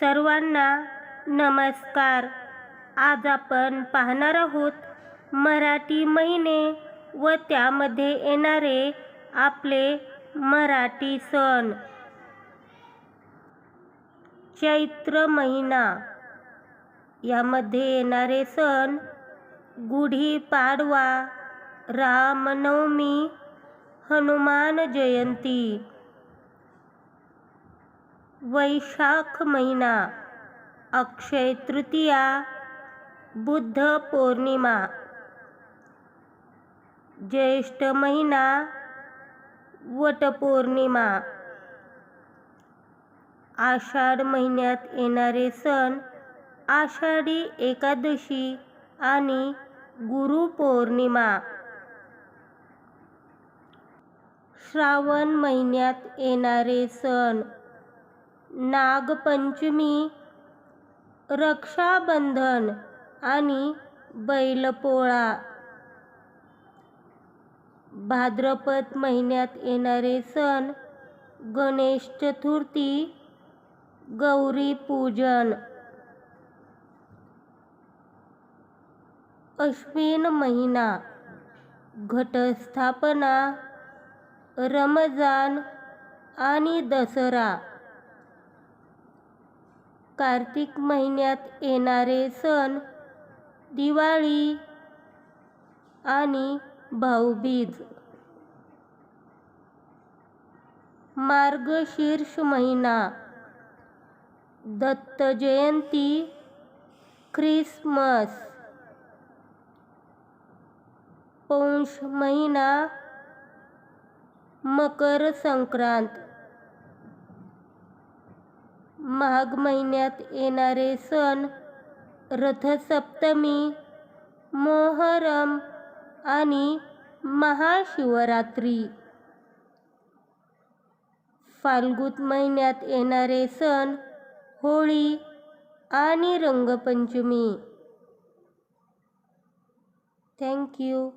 सर्वांना नमस्कार. आज आपण पाहणार आहोत मराठी महिने व त्यामध्ये येणारे आपले मराठी सण. चैत्र महिना. यामध्ये येणारे सण गुढीपाडवा रामनवमी हनुमान जयंती. वैशाख महिना अक्षय तृतीया बुद्ध पौर्णिमा. ज्येष्ठ महिना वटपौर्णिमा आषाढ महिन्यात येणारे सण आषाढी एकादशी आणि गुरुपौर्णिमा श्रावण महिन्यात येणारे सण नागपंचमी रक्षाबंधन आणि बैलपोळा. भाद्रपद महिन्यात येणारे सण गणेश चतुर्थी गौरी पूजन. अश्विन महिना घटस्थापना रमजान आणि दसरा. कार्तिक महिन्यात येणारे सण दिवाळी आणि भाऊबीज. मार्गशीर्ष महिना. दत्त जयंती ख्रिसमस. पौष महिना मकर संक्रांत. माघ महिन्यात येणारे सण रथसप्तमी मोहरम आणि महाशिवरात्री. फाल्गुत महिन्यात येणारे सण होळी आणि रंगपंचमी. थँक्यू